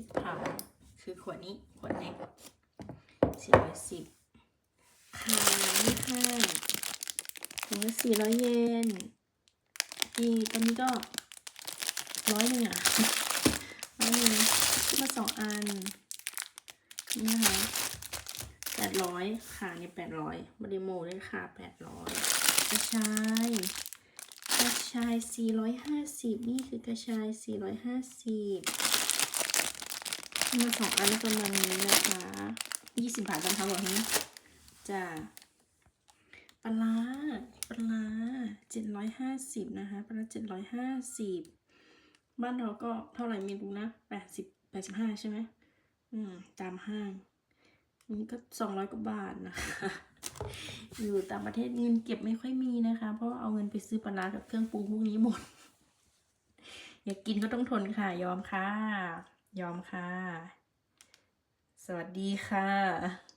ริกเผาคือขวดนี้ขวดเล็กสี่ร้อยสิบขายค่ะถุงละสี่ร้อยเยนอีตอนนี้ก็ร้อยหนึ่งอะร้อยหนึ่งซื้อมาสองอัน นี่นะคะแปดร้อยค่ะเนี่ยแปดร้อยบริโมเลยค่ะแปดร้อยกระชายกระชายสี่ร้อยห้าสิบนี่คือกระชายสี่ร้อยห้าสิบ มาสองอันประมาณนี้นะคะยี่สิบบาทจำทั้งหมดนี้จ้าปลาปลาเจ็ดร้อยห้าสิบนะคะปลาเจ็ดร้อยห้าสิบบ้านเราก็เท่าไหร่ไม่รู้นะแปดสิบแปดสิบห้าใช่ไหมอืมตามห้างนี่ก็สองร้อยกว่าบาทนะคะอยู่ต่างประเทศเงินเก็บไม่ค่อยมีนะคะ เพราะเอาเงินไปซื้อปลาร้ากับเครื่องปรุงพวกนี้หมด อยากกินก็ต้องทนค่ะยอมค่ะ ยอมค่ะ สวัสดีค่ะ